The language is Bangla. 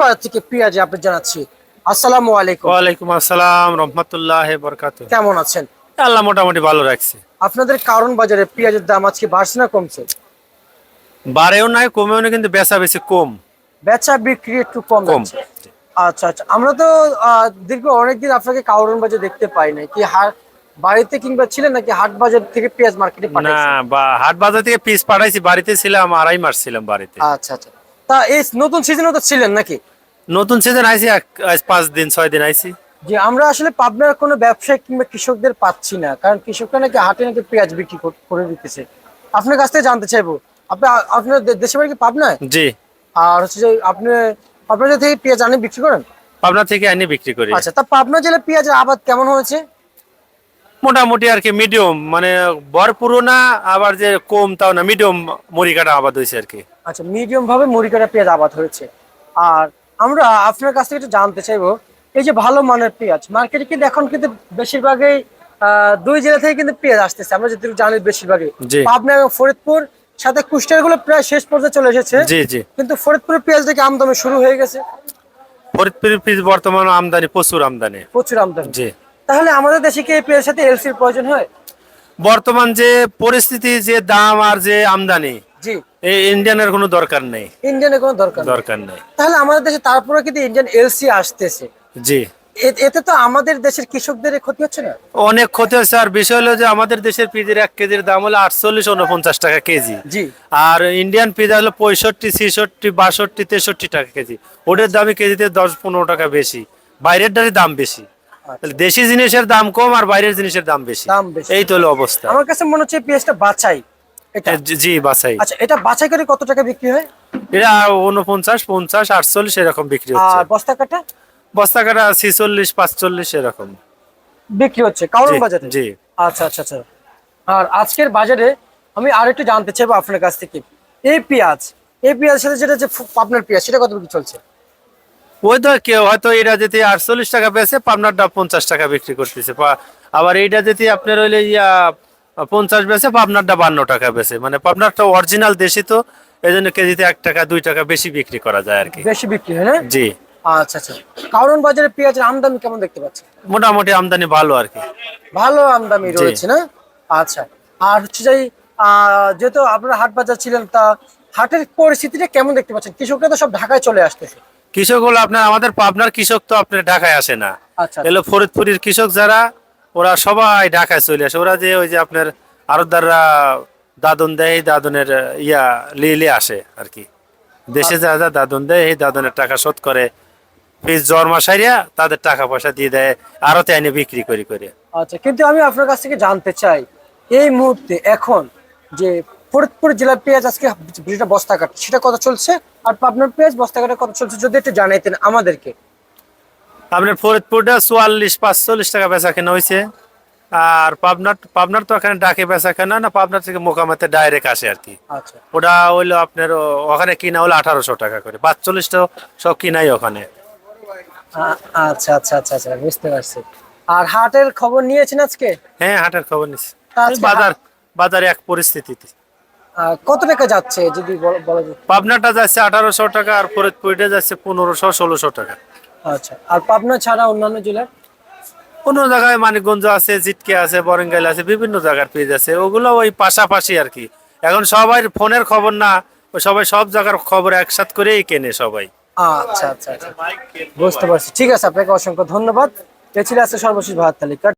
বাজার থেকে পেঁয়াজ আপনি জানাচ্ছি। আসসালামু আলাইকুম। ওয়ালাইকুম আসসালাম রহমতুল্লাহ বরকাত কেমন আছেন? আল্লাহ মোটামুটি ভালো রাখছে। আপনাদের কারণ বাজারে পেঁয়াজের দাম আজকে বাড়ছে না কমছে? বাড়েও নাই কমেও না কিন্তু বেচা বেশি কম। বেচা বিক্রি একটু কম কম। আচ্ছা আচ্ছা। আমরা তো দীর্ঘ অনেকদিন আপনাকে কারণ বাজার দেখতে পাই না কি হাট বাড়িতে কিংবা ছিলেন নাকি হাট বাজার থেকে পেঁয়াজ মার্কেটে না হাট বাজার থেকে পিস পাঠাইছি বাড়িতে ছিলাম আড়াই মাস ছিলাম বাড়িতে। আচ্ছা আচ্ছা। তা এই নতুন সিজনে তো ছিলেন নাকি? নতুন সিজন আইছি আজ পাঁচ দিন ছয় দিন আইছি যে আমরা আসলে পাবনার কোনো ব্যবসায়ী কিংবা কৃষকদের পাচ্ছি না কারণ কৃষকরা নাকি হাটে নাকি পেঁয়াজ বিক্রি করে দিতেছে। আপনার কাছ থেকে জানতে চাইব আপনি আপনার দে- দেশের বাড়ি কি পাবনায়? জি। আর হচ্ছে যে আপনি পাবনা জেলা থেকে পেঁয়াজ আনে বিক্রি করেন? পাবনা থেকে আনি বিক্রি করি। আচ্ছা তা পাবনা জেলায় পেঁয়াজের আবাদ কেমন হয়েছে? মোটামুটি আর কি মিডিয়াম মানে ভরপুরও না আবার যে কম তাও না মিডিয়াম মুড়ি কাটা আবাদ হয়েছে আর কি। আচ্ছা মিডিয়াম ভাবে মুড়িকাটা পেঁয়াজ আবাদ হয়েছে। আর আমরা আপনার কাছ থেকে একটু জানতে চাইব এই যে ভালো মানের পেঁয়াজ মার্কেটে কিন্তু এখন কিন্তু বেশিরভাগই দুই জেলা থেকে কিন্তু পেঁয়াজ আসতেছে আমরা যেটুকু জানি বেশিরভাগই। পাবনা এবং ফরিদপুর সাথে কুষ্টিয়ারগুলো প্রায় শেষ পর্যায়ে চলে এসেছে। জি জি। কিন্তু ফরিদপুরের পেঁয়াজ থেকে আমদানি শুরু হয়ে গেছে? ফরিদপুর পিস বর্তমান আমদানি প্রচুর আমদানি। প্রচুর আমদানি। জি। তাহলে আমাদের দেশে কি এই সাথে এলসির প্রয়োজন হয়? বর্তমান যে পরিস্থিতি যে দাম আর যে আমদানি জি। এই ইন্ডিয়ানের কোনো দরকার নেই। ইন্ডিয়ানের কোনো দরকার। দরকার নেই। তাহলে আমাদের দেশে তারপরে কিন্তু ইন্ডিয়ান এলসি আসতেছে। জি। এতে তো আমাদের দেশের কৃষকদের ক্ষতি হচ্ছে না? অনেক ক্ষতি হচ্ছে আর বিষয় হলো যে আমাদের দেশের পিজের এক কেজির দাম হলো আটচল্লিশ উনপঞ্চাশ টাকা কেজি। জি। আর ইন্ডিয়ান পিজা হলো পঁয়ষট্টি ছিষট্টি বাষট্টি তেষট্টি টাকা কেজি। ওটার দামে কেজিতে দশ পনেরো টাকা বেশি। বাইরের ডালের দাম বেশি। দেশি জিনিসের দাম কম আর বাইরের জিনিসের দাম বেশি। দাম বেশি। এই তো হলো অবস্থা। আমার কাছে মনে হচ্ছে পেঁয়াজটা বাছাই। এটা? জি- বাসাই আচ্ছা এটা বাছাই করে কত টাকা বিক্রি হয়? এটা উনপঞ্চাশ পঞ্চাশ আটচল্লিশ এরকম বিক্রি হচ্ছে। আর বস্তা কাটা? বস্তা কাটা ছিচল্লিশ পাঁচচল্লিশ এরকম। বিক্রি হচ্ছে জি, বাজারে? জি। আচ্ছা আচ্ছা আচ্ছা। আর আজকের বাজারে আমি আর একটু জানতে চাইব আপনার কাছ থেকে। এই পেঁয়াজ এই পেঁয়াজের সাথে যেটা যে আপনার পেঁয়াজ সেটা কত বিক্রি চলছে? ওই তো কেউ হয়তো এটা যদি আটচল্লিশ টাকা বেচে পাবনারটা পঞ্চাশ টাকা বিক্রি করতেছে। আবার এইটা যদি আপনার হইলে ইয়া পঞ্চাশ বেচে পাবনারটা বান্ন টাকা বেচে। মানে পাবনারটা অরিজিনাল দেশি তো এই জন্য কেজিতে এক টাকা দুই টাকা বেশি বিক্রি করা যায় আর কি। বেশি বিক্রি হয় না জি। আচ্ছা আচ্ছা। কারণ বাজারে পেঁয়াজের আমদানি কেমন দেখতে পাচ্ছেন? মোটামুটি আমদানি ভালো আর কি। ভালো আমদানি রয়েছে না? আচ্ছা। আর হচ্ছে যে আহ, যেহেতু আপনারা হাট বাজার ছিলেন তা হাটের পরিস্থিতিটা কেমন দেখতে পাচ্ছেন? কৃষকরা তো সব ঢাকায় চলে আসতেছে। কৃষক হলো আপনার আমাদের পাবনার কৃষক তো আপনার ঢাকায় আসে না। আচ্ছা এলো ফরিদপুরের কৃষক যারা ওরা সবাই ঢাকায় চলে আসে। ওরা যে ওই যে আপনার আরদাররা দাদন দেয় এই দাদনের ইয়া লিলে আসে আর কি। দেশে যা যা দাদন দেয় এই দাদনের টাকা শোধ করে। ফিস সারিয়া তাদের টাকা পয়সা দিয়ে দেয় আরতে এনে বিক্রি করি করে। আচ্ছা কিন্তু আমি আপনার কাছ থেকে জানতে চাই এই মুহূর্তে এখন যে ফরিদপুর জেলার পেঁয়াজ আজকে যেটা বস্তা কাট সেটা কত চলছে? আর পাবনার পেঁয়াজ বস্তা কাটা কত চলছে যদি একটু জানাইতেন আমাদেরকে। আপনার ফরিদপুরটা চুয়াল্লিশ পাঁচচল্লিশ টাকা বেচা কেনা হয়েছে আর পাবনার পাবনার তো এখানে ডাকে বেচা কেনা না পাবনার থেকে মোকামাতে ডাইরেক্ট আসে আর কি। আচ্ছা। ওটা হইল আপনার ওখানে কিনা হলো আঠারোশো টাকা করে। পাঁচচল্লিশটা সব কিনাই ওখানে। আচ্ছা আচ্ছা আচ্ছা আচ্ছা বুঝতে পারছি। আর হাটের খবর নিয়েছেন আজকে? হ্যাঁ হাটের খবর নিয়েছি। আজকে বাজার বাজারে এক পরিস্থিতিতে। কত টাকা যাচ্ছে যদি বলা যায়? পাবনাটা যাচ্ছে আঠারোশো টাকা আর ফরিদপুরটা যাচ্ছে পনেরোশো ষোলোশো টাকা। আচ্ছা আর পাবনা ছাড়া অন্যান্য জেলার? কোনো জায়গায় মানিকগঞ্জ আছে জিটকে আছে বরেঙ্গাইল আছে বিভিন্ন জায়গার পেজ আছে ওগুলো ওই পাশাপাশি আর কি। এখন সবাই ফোনের খবর না সবাই সব জায়গার খবর একসাথ করেই কেনে সবাই। আচ্ছা আচ্ছা আচ্ছা। বুঝতে পারছি। ঠিক আছে আপনাকে অসংখ্য ধন্যবাদ। এ ছিল আছে সর্বশেষ ভাত তালিকা